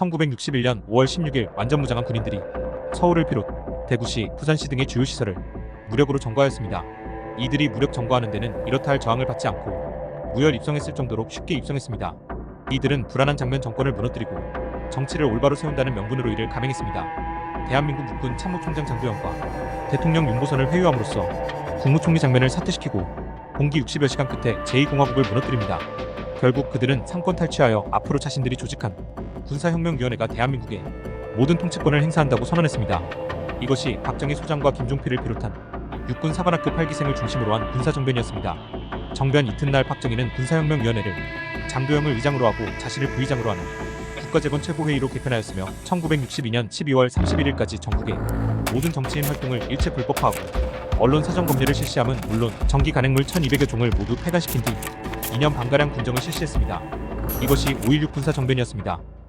1961년 5월 16일 완전 무장한 군인들이 서울을 비롯 대구시, 부산시 등의 주요 시설을 무력으로 점거하였습니다. 이들이 무력 점거하는 데는 이렇다 할 저항을 받지 않고 무혈 입성했을 정도로 쉽게 입성했습니다. 이들은 불안한 장면 정권을 무너뜨리고 정치를 올바로 세운다는 명분으로 이를 감행했습니다. 대한민국 육군 참모총장 장도영과 대통령 윤보선을 회유함으로써 국무총리 장면을 사퇴시키고 공기 60여 시간 끝에 제2공화국을 무너뜨립니다. 결국 그들은 상권 탈취하여 앞으로 자신들이 조직한 군사혁명위원회가 대한민국의 모든 통치권을 행사한다고 선언했습니다. 이것이 박정희 소장과 김종필을 비롯한 육군 사관학급 8기생을 중심으로 한 군사정변이었습니다. 정변 이튿날 박정희는 군사혁명위원회를 장도영을 의장으로 하고 자신을 부의장으로 하는 국가재건 최고회의로 개편하였으며 1962년 12월 31일까지 전국의 모든 정치인 활동을 일체 불법화하고 언론 사전 검열을 실시함은 물론 전기 간행물 1200여 종을 모두 폐간시킨 뒤 2년 반가량 군정을 실시했습니다. 이것이 5.16 군사정변이었습니다.